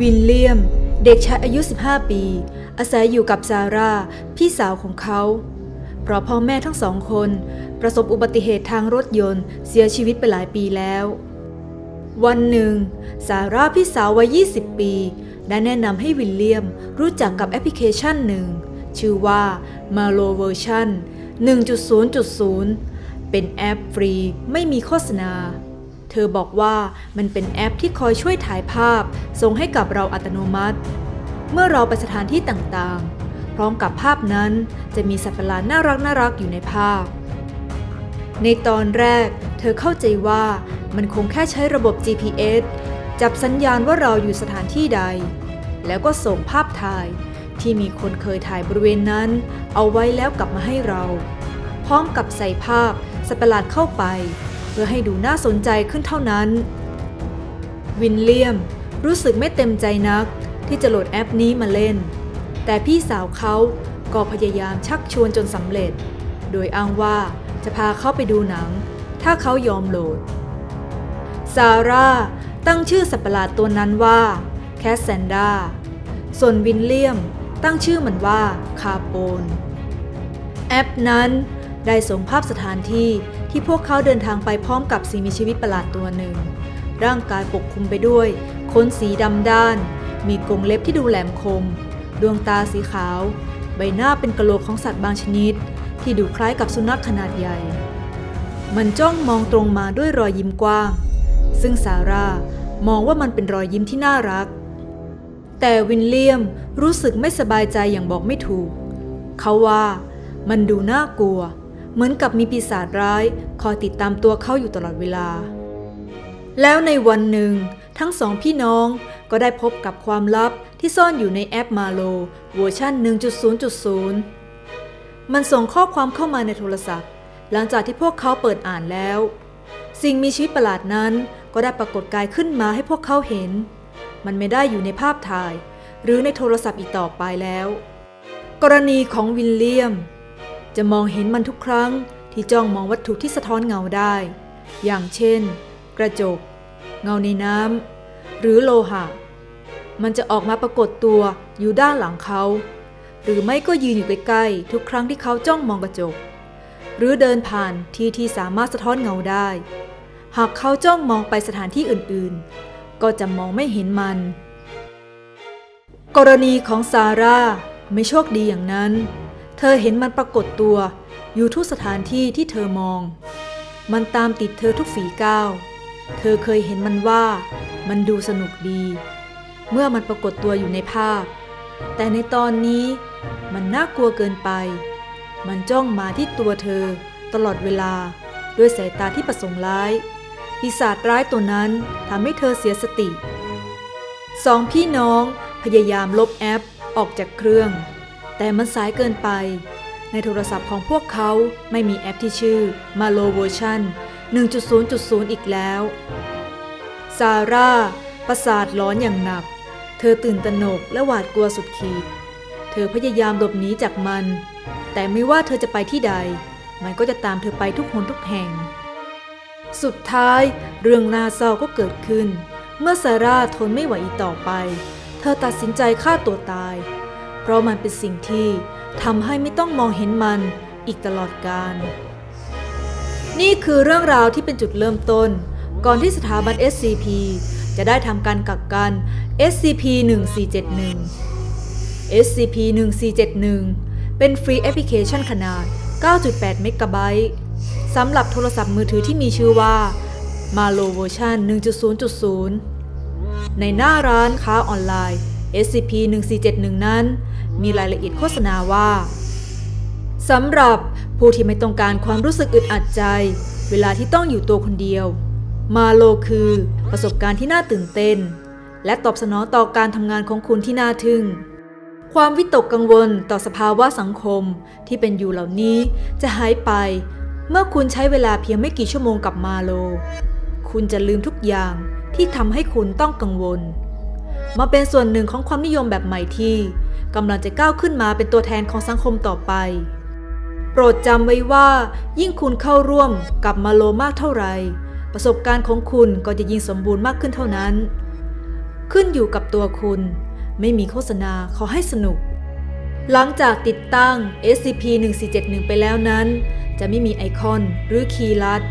วินเลียม เด็กชายอายุ 15 ปี อาศัยอยู่กับซาร่า พี่สาวของเขา เพราะพ่อแม่ทั้งสองคน ประสบอุบัติเหตุทางรถยนต์ เสียชีวิตไปหลายปีแล้ว วันหนึ่ง ซาร่าพี่สาววัย 20 ปี ได้แนะนำให้วิลเลียมรู้จักกับแอปพลิเคชันหนึ่ง ชื่อว่า Malo Version 1.0.0 เป็นแอปฟรีไม่มีโฆษณา เธอบอกว่ามันเป็นแอปที่คอยช่วยถ่ายภาพ ส่งให้กับเราอัตโนมัติ เมื่อเราไปสถานที่ต่างๆ พร้อมกับภาพนั้นจะมีสัตว์ประหลาดน่ารักน่ารักอยู่ในภาพ ในตอนแรก เธอเข้าใจว่ามันคงแค่ใช้ระบบ GPS จับสัญญาณว่าเราอยู่สถานที่ใด แล้วก็ส่งภาพถ่ายที่มีคนเคยถ่ายบริเวณนั้น เอาไว้แล้วกลับมาให้เรา พร้อมกับใส่ภาพสัตว์ประหลาดเข้าไป พื่อให้ดูน่าสนใจขึ้นเท่านั้น วินเลียมรู้สึกไม่เต็มใจนักที่จะโหลดแอปนี้มาเล่น แต่พี่สาวเขาก็พยายามชักชวนจนสำเร็จ โดยอ้างว่าจะพาเขาไปดูหนัง ถ้าเขายอมโหลด ซาร่าตั้งชื่อสัตว์ประหลาดตัวนั้นว่าแคสแซนดา ส่วนวินเลียมตั้งชื่อมันว่าคาโปน แอปนั้นได้ส่งภาพสถานที่ ที่พวกเขาเดินทางไปพร้อมกับสิ่งมีชีวิตประหลาดตัวหนึ่ง ร่างกายปกคลุมไปด้วยขนสีดำด้าน มีกรงเล็บที่ดูแหลมคม ดวงตาสีขาว ใบหน้าเป็นกะโหลกของสัตว์บางชนิด ที่ดูคล้ายกับสุนัขขนาดใหญ่ มันจ้องมองตรงมาด้วยรอยยิ้มกว้าง ซึ่งซาร่ามองว่ามันเป็นรอยยิ้มที่น่ารัก แต่วินเลียมรู้สึกไม่สบายใจอย่างบอกไม่ถูก เขาว่ามันดูน่ากลัว เหมือนกับมีปีศาจร้ายคอยติดตามตัวเขาอยู่ตลอดเวลา แล้วในวันหนึ่ง ทั้งสองพี่น้องก็ได้พบกับความลับที่ซ่อนอยู่ในแอปมาโลเวอร์ชัน1.0.0 มันส่งข้อความเข้ามาในโทรศัพท์ หลังจากที่พวกเขาเปิดอ่านแล้ว สิ่งมีชีวิตประหลาดนั้นก็ได้ปรากฏกายขึ้นมาให้พวกเขาเห็น มันไม่ได้อยู่ในภาพถ่าย หรือในโทรศัพท์อีกต่อไปแล้ว กรณีของวิลเลียม จะมองเห็นมันทุกครั้งที่จ้องมองวัตถุที่สะท้อนเงาได้ อย่างเช่น กระจก เงาในน้ำหรือโลหะ มันจะออกมาปรากฏตัวอยู่ด้านหลังเขา หรือไม่ก็ยืนอยู่ใกล้ๆทุกครั้งที่เขาจ้องมองกระจก หรือเดินผ่านที่ที่สามารถสะท้อนเงาได้ หากเขาจ้องมองไปสถานที่อื่นๆ ก็จะมองไม่เห็นมัน กรณีของซาร่าไม่โชคดีอย่างนั้น เธอเห็นมันปรากฏตัว อยู่ทุกสถานที่ที่เธอมอง มันตามติดเธอทุกฝีก้าว เธอเคยเห็นมันว่า มันดูสนุกดี เมื่อมันปรากฏตัวอยู่ในภาพ แต่ในตอนนี้มันน่ากลัวเกินไป มันจ้องมาที่ตัวเธอตลอดเวลาด้วยสายตาที่ประสงค์ร้าย ปีศาจร้ายตัวนั้นทำให้เธอเสียสติ สองพี่น้องพยายามลบแอปออกจากเครื่อง แต่มันสายเกินไป ในโทรศัพท์ของพวกเขาไม่มีแอปที่ชื่อ Malo Version 1.0.0 อีกแล้ว ซาร่า ประสาทร้อนอย่างหนัก เธอตื่นตระหนกและหวาดกลัวสุดขีด เธอพยายามหลบหนีจากมัน แต่ไม่ว่าเธอจะไปที่ใด มันก็จะตามเธอไปทุกหนทุกแห่ง สุดท้ายเรื่องน่าเศร้าก็เกิดขึ้น เมื่อซาร่าทนไม่ไหวอีกต่อไป เธอตัดสินใจฆ่าตัวตาย ราะมันเป็นสิ่งที่ทำให้ไม่ต้องมองเห็นมันอีกตลอดกาลนี่คือเรื่องราวที่เป็นจุดเริ่มต้น ก่อนที่สถาบัน SCP จะได้ทำการกักกัน SCP-1471 SCP-1471 เป็นฟรีแอปพลิเคชันขนาด 9.8 เมกะไบต์สำหรับโทรศัพท์มือถือที่มีชื่อว่า Malo Version 1.0.0 ในหน้าร้านค้าออนไลน์ SCP-1471 นั้น มีรายละเอียดโฆษณาว่าสำหรับผู้ที่ไม่ต้องการความรู้สึกอึดอัดใจ เวลาที่ต้องอยู่ตัวคนเดียว มาโลคือประสบการณ์ที่น่าตื่นเต้น และตอบสนองต่อการทำงานของคุณที่น่าทึ่ง ความวิตกกังวลต่อสภาวะสังคมที่เป็นอยู่เหล่านี้จะหายไป เมื่อคุณใช้เวลาเพียงไม่กี่ชั่วโมงกับมาโล คุณจะลืมทุกอย่างที่ทำให้คุณต้องกังวล มาเป็นส่วนหนึ่งของความนิยมแบบใหม่ที่ กำลังจะก้าวขึ้นมาเป็นตัวแทนของสังคมต่อไป โปรดจำไว้ว่า ยิ่งคุณเข้าร่วมกับมาโลมากเท่าไหร่ประสบการณ์ของคุณก็จะยิ่งสมบูรณ์มากขึ้นเท่านั้น ขึ้นอยู่กับตัวคุณ ไม่มีโฆษณาขอให้สนุก หลังจากติดตั้ง SCP-1471 ไปแล้วนั้น จะไม่มีไอคอนหรือคีย์ลัด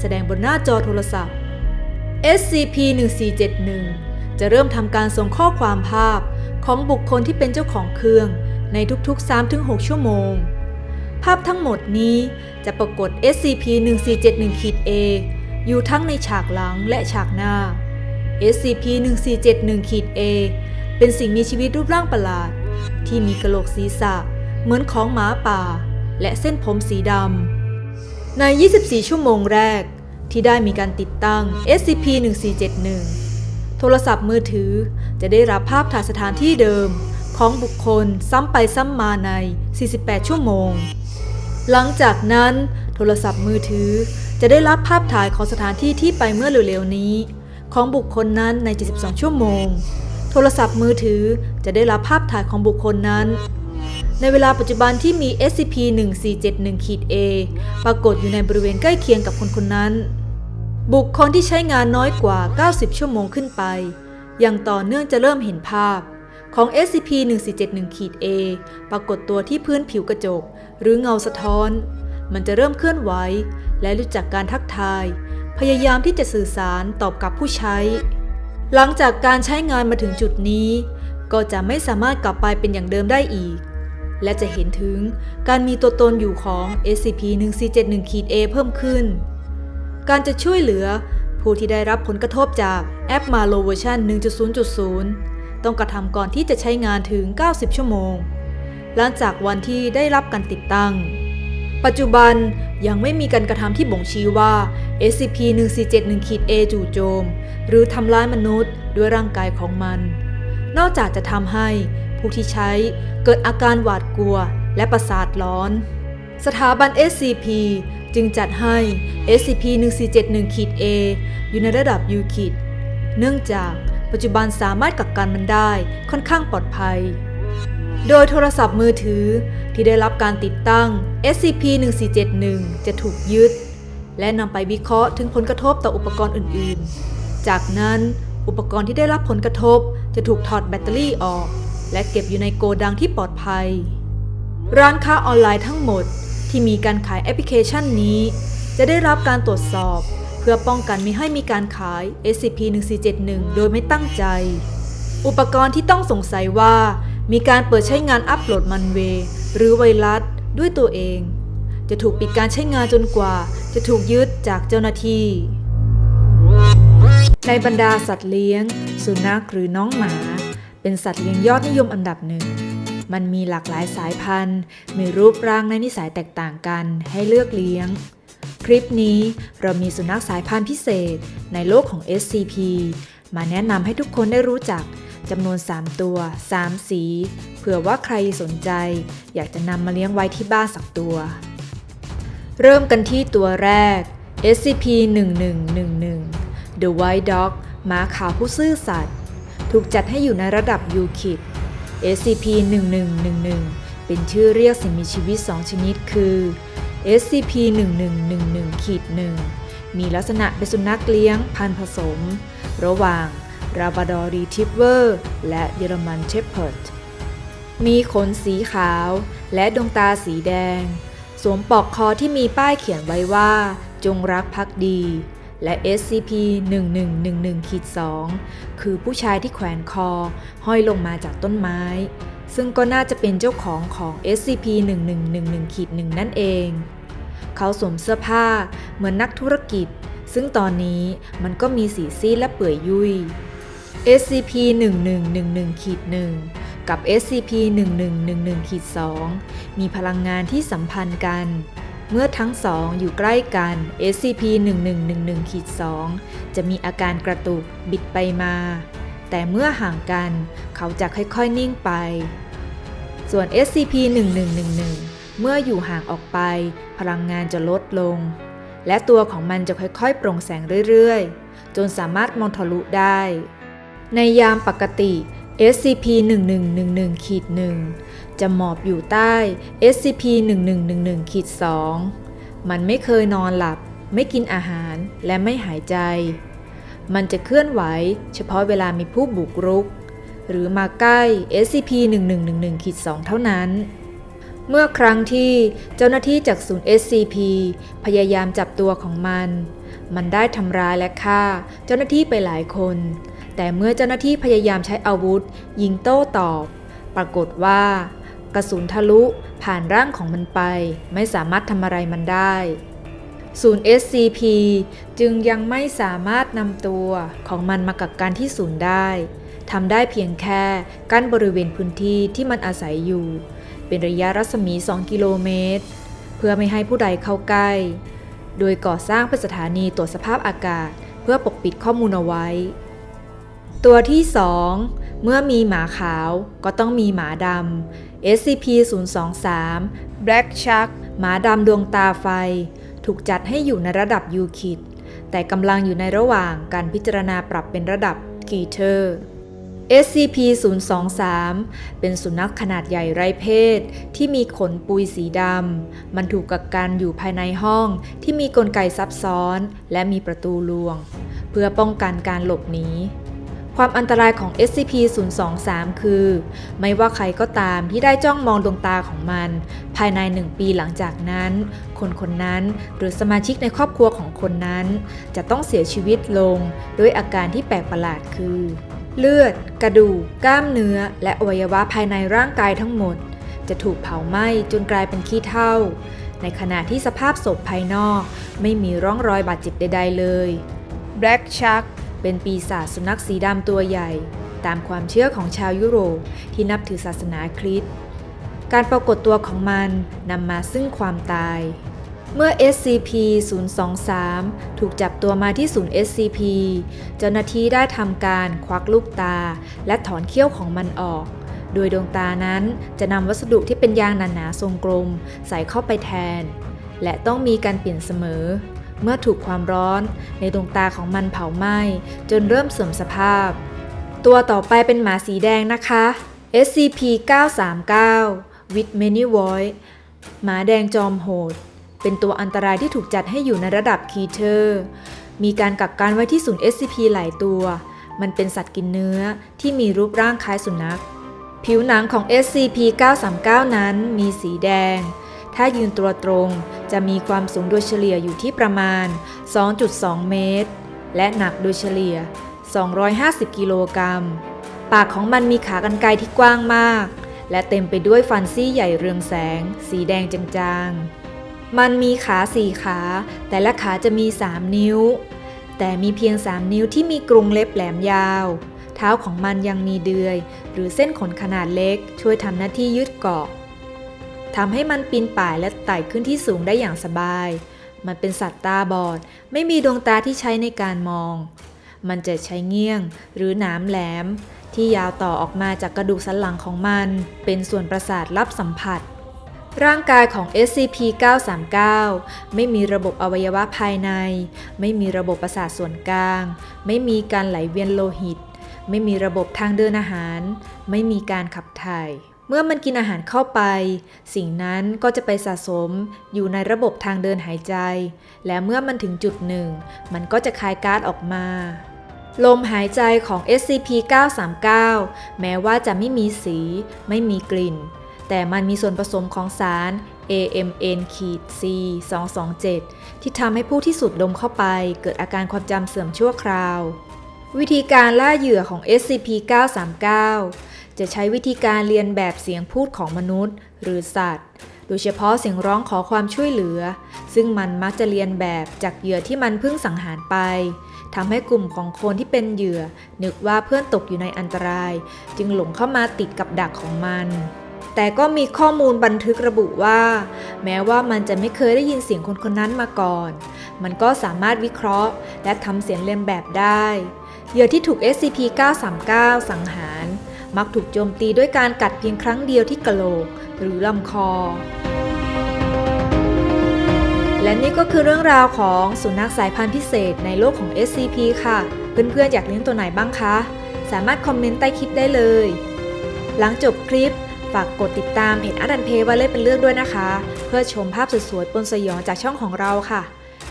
แสดงบนหน้าจอโทรศัพท์ SCP-1471 จะเริ่มทำการส่งข้อความภาพ ของบุคคลที่เป็นเจ้าของเครื่องในทุกๆ 3-6 ชั่วโมง ภาพทั้งหมดนี้จะปรากฏ SCP-1471-A อยู่ทั้งในฉากหลังและฉากหน้า SCP-1471-A เป็นสิ่งมีชีวิตรูปร่างประหลาด ที่มีกระโหลกศีรษะ เหมือนของหมาป่า และเส้นผมสีดำ ใน 24 ชั่วโมงแรก ที่ได้มีการติดตั้ง SCP-1471 โทรศัพท์มือถือ จะได้รับภาพถ่ายสถานที่เดิม ของบุคคลซ้ำไปซ้ำมาใน 48 ชั่วโมง หลังจากนั้นโทรศัพท์มือถือจะได้รับภาพถ่ายของสถานที่ที่ไปเมื่อเร็วๆนี้ ของบุคคลนั้นใน 72 ชั่วโมง โทรศัพท์มือถือจะได้รับภาพถ่ายของบุคคลนั้น ในเวลาปัจจุบันที่มี SCP-1471-A ปรากฏอยู่ในบริเวณใกล้เคียงกับคนคนนั้น บุคคลที่ใช้งานน้อยกว่า 90 ชั่วโมงขึ้นไป อย่างต่อเนื่องจะเริ่มเห็นภาพ ของ SCP-1471-A ปรากฏตัวที่พื้นผิวกระจก หรือเงาสะท้อน มันจะเริ่มเคลื่อนไหว และรู้จักการทักทาย พยายามที่จะสื่อสารตอบกับผู้ใช้ หลังจากการใช้งานมาถึงจุดนี้ ก็จะไม่สามารถกลับไปเป็นอย่างเดิมได้อีก และจะเห็นถึงการมีตัวตนอยู่ของ SCP-1471-A เพิ่มขึ้น การจะช่วยเหลือ ผู้ที่ได้รับผลกระทบจากแอป Malo เวอร์ชัน1.0.0 ต้องกระทำก่อนที่จะใช้งานถึง 90 ชั่วโมง หลังจากวันที่ได้รับการติดตั้ง ปัจจุบันยังไม่มีการกระทำที่บ่งชี้ว่า SCP-1471-A จู่โจม หรือทำร้ายมนุษย์ด้วยร่างกายของมัน นอกจากจะทำให้ผู้ที่ใช้เกิดอาการหวาดกลัวและประสาทร้อน สถาบัน SCP จึงจัดให้ SCP-1471-A อยู่ในระดับ U คิดเนื่องจากปัจจุบันสามารถกักกันมันได้ค่อนข้างปลอดภัย โดยโทรศัพท์มือถือที่ได้รับการติดตั้ง SCP-1471 จะถูกยึด และนำไปวิเคราะห์ถึงผลกระทบต่ออุปกรณ์อื่นๆ จากนั้นอุปกรณ์ที่ได้รับผลกระทบจะถูกถอดแบตเตอรี่ออก และเก็บอยู่ในโกดังที่ปลอดภัย ร้านค้าออนไลน์ทั้งหมด ที่มีการขายแอปพลิเคชันนี้ จะได้รับการตรวจสอบ เพื่อป้องกันไม่ให้มีการขาย SCP-1471 โดยไม่ตั้งใจ อุปกรณ์ที่ต้องสงสัยว่า มีการเปิดใช้งานอัปโหลดมันเวย์หรือไวรัสด้วยตัวเอง จะถูกปิดการใช้งานจนกว่า จะถูกยึดจากเจ้าหน้าที่ ในบรรดาสัตว์เลี้ยง สุนัขหรือน้องหมา เป็นสัตว์เลี้ยงยอดนิยมอันดับหนึ่ง มันมีหลากหลายสายพันธุ์ มีรูปร่างและนิสัยแตกต่างกันให้เลือกเลี้ยง คลิปนี้เรามีสุนัขสายพันธุ์พิเศษในโลกของ SCP มาแนะนำให้ทุกคนได้รู้จักจำนวน 3 ตัว 3 สี เผื่อว่าใครสนใจ อยากจะนำมาเลี้ยงไว้ที่บ้านสักตัว เริ่มกันที่ตัวแรก SCP-1111 The White Dog หมาขาวผู้ซื่อสัตย์ถูกจัดให้อยู่ในระดับยูคิด SCP-1111 เป็นชื่อเรียกสิ่งมีชีวิต 2 ชนิดคือ SCP-1111-1 มีลักษณะเป็นสุนัขเลี้ยงพันธุ์ผสม ระหว่าง r a b r a d o r Retriever และเยอรมันเชพเพิร์ดมีขนสีขาวและดวงตาสีแดง สวมปลอกคอที่มีป้ายเขียนไว้ว่า จงรักภักดี และ SCP-1111-2 คือผู้ชายที่แขวนคอ ห้อยลงมาจากต้นไม้ ซึ่งก็น่าจะเป็นเจ้าของของ SCP-1111-1 นั่นเอง เขาสวมเสื้อผ้าเหมือนนักธุรกิจ ซึ่งตอนนี้มันก็มีสีซีดและเปื่อยยุ่ย SCP-1111-1 กับ SCP-1111-2 มีพลังงานที่สัมพันธ์กัน เมื่อทั้งสองอยู่ใกล้กัน SCP-1111-2 จะมีอาการกระตุกบิดไปมา แต่เมื่อห่างกันเขาจะค่อยๆนิ่งไป ส่วน SCP-1111 เมื่ออยู่ห่างออกไป พลังงานจะลดลง และตัวของมันจะค่อยๆ โปร่งแสงเรื่อยๆ จนสามารถมองทะลุได้ ในยามปกติ SCP-1111-1 จะหมอบอยู่ใต้ SCP-1111-2 มันไม่เคยนอนหลับ ไม่กินอาหารและไม่หายใจ มันจะเคลื่อนไหวเฉพาะเวลามีผู้บุกรุก หรือมาใกล้ SCP-1111-2 เท่านั้น เมื่อครั้งที่เจ้าหน้าที่จากศูนย์ SCP พยายามจับตัวของมัน มันได้ทำร้ายและฆ่าเจ้าหน้าที่ไปหลายคน แต่เมื่อเจ้าหน้าที่พยายามใช้อาวุธ ยิงโต้ตอบ ปรากฏว่า กระสุนทะลุผ่านร่างของมันไป ไม่สามารถทำอะไรมันได้ ศูนย์ SCP จึงยังไม่สามารถนำตัวของมันมากักกันที่ศูนย์ได้ทำได้เพียงแค่กั้นบริเวณพื้นที่ที่มันอาศัยอยู่ เป็นระยะรัศมี 2 กิโลเมตร เพื่อไม่ให้ผู้ใดเข้าใกล้ โดยก่อสร้างเป็นสถานีตรวจสภาพอากาศ เพื่อปกปิดข้อมูลเอาไว้ ตัวที่ 2 เมื่อมีหมาขาวก็ต้องมีหมาดำ SCP-023 Black Shark หมาดำดวงตาไฟ ถูกจัดให้อยู่ในระดับยูคิดแต่กำลังอยู่ในระหว่างการพิจารณาปรับเป็นระดับกีเทอร์ SCP-023 เป็นสุนัขขนาดใหญ่ไร้เพศ ที่มีขนปุยสีดำ มันถูกกักกันอยู่ภายในห้องที่มีกลไกซับซ้อน และมีประตูลวง เพื่อป้องกันการหลบหนี ความอันตรายของ SCP-023 คือ ไม่ว่าใครก็ตามที่ได้จ้องมองดวงตาของมัน ภายในหนึ่งปีหลังจากนั้น คนคนนั้นหรือสมาชิกในครอบครัวของคนนั้น จะต้องเสียชีวิตลงด้วยอาการที่แปลกประหลาดคือ เลือด กระดูก กล้ามเนื้อ และอวัยวะภายในร่างกายทั้งหมด จะถูกเผาไหม้จนกลายเป็นขี้เถ้า ในขณะที่สภาพศพภายนอก ไม่มีร่องรอยบาดเจ็บใด ๆ เลย Black Shark เป็นปีศาจสุนัขสีดำตัวใหญ่ ตามความเชื่อของชาวยุโรปที่นับถือศาสนาคริสต์การปรากฏตัวของมันนำมาซึ่งความตาย เมื่อ SCP-023 ถูกจับตัวมาที่ศูนย์ SCP เจ้าหน้าที่ได้ทำการควักลูกตา และถอนเขี้ยวของมันออก โดยดวงตานั้นจะนำวัสดุที่เป็นยางหนาๆทรงกลม ใส่เข้าไปแทน และต้องมีการเปลี่ยนเสมอ เมื่อถูกความร้อนในดวงตาของมันเผาไหม้จนเริ่มเสื่อมสภาพ ตัวต่อไปเป็นหมาสีแดงนะคะ SCP-939 with many voice หมาแดงจอมโหด เป็นตัวอันตรายที่ถูกจัดให้อยู่ในระดับคีเทอร์ มีการกักกันไว้ที่ศูนย์ SCP หลายตัว มันเป็นสัตว์กินเนื้อที่มีรูปร่างคล้ายสุนัข ผิวหนังของ SCP-939 นั้นมีสีแดง ถ้ายืนตัวตรงจะมีความสูงโดยเฉลี่ยอยู่ที่ประมาณ 2.2 เมตร และหนักโดยเฉลี่ย 250 กิโลกรัม ปากของมันมีขากรรไกรที่กว้างมาก และเต็มไปด้วยฟันซี่ใหญ่เรืองแสง สีแดงจางๆ มันมีขาสี่ขา แต่ละขาจะมี 3 นิ้ว แต่มีเพียง 3 นิ้วที่มีกรงเล็บแหลมยาวเท้าของมันยังมีเดือย หรือเส้นขนขนาดเล็ก ช่วยทำหน้าที่ยึดเกาะ ทำให้มันปีนป่ายและไต่ขึ้นที่สูงได้อย่างสบาย มันเป็นสัตว์ตาบอด ไม่มีดวงตาที่ใช้ในการมอง มันจะใช้เงี้ยงหรือหนามแหลม ที่ยาวต่อออกมาจากกระดูกสันหลังของมัน เป็นส่วนประสาทรับสัมผัส ร่างกายของ SCP-939 ไม่มีระบบอวัยวะภายใน ไม่มีระบบประสาทส่วนกลาง ไม่มีการไหลเวียนโลหิต ไม่มีระบบทางเดินอาหาร ไม่มีการขับถ่าย เมื่อมันกินอาหารเข้าไป สิ่งนั้นก็จะไปสะสมอยู่ในระบบทางเดินหายใจ และเมื่อมันถึงจุดหนึ่ง มันก็จะคายก๊าซออกมา ลมหายใจของ SCP-939 แม้ว่าจะไม่มีสี ไม่มีกลิ่น แต่มันมีส่วนผสมของสาร AMN-C227 ที่ทำให้ผู้ที่สูดดมเข้าไปเกิดอาการความจำเสื่อมชั่วคราว วิธีการล่าเหยื่อของ SCP-939 จะใช้วิธีการเรียนแบบเสียงพูดของมนุษย์ หรือสัตว์ โดยเฉพาะเสียงร้องขอความช่วยเหลือ ซึ่งมันมักจะเรียนแบบจากเหยื่อที่มันเพิ่งสังหารไปทำให้กลุ่มของคนที่เป็นเหยื่อ นึกว่าเพื่อนตกอยู่ในอันตราย จึงหลงเข้ามาติดกับดักของมัน แต่ก็มีข้อมูลบันทึกระบุว่า แม้ว่ามันจะไม่เคยได้ยินเสียงคนคนนั้นมาก่อน มันก็สามารถวิเคราะห์ และทำเสียงเลียนแบบได้ เหยื่อที่ถูก SCP-939 สังหาร มักถูกโจมตีด้วยการกัดเพียงครั้งเดียวที่กะโหลก หรือลำคอ และนี่ก็คือเรื่องราวของสุนัขสายพันธุ์พิเศษในโลกของ SCP ค่ะ เพื่อนๆอยากเลี้ยงตัวไหนบ้างคะ สามารถคอมเมนต์ใต้คลิปได้เลย หลังจบคลิปฝากกดติดตามเพจอาดันเพว่าเล่นเป็นเรื่องด้วยนะคะ เพื่อชมภาพสวยๆปนสยองจากช่องของเราค่ะ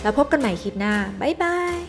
แล้วพบกันใหม่คลิปหน้า บ๊ายบาย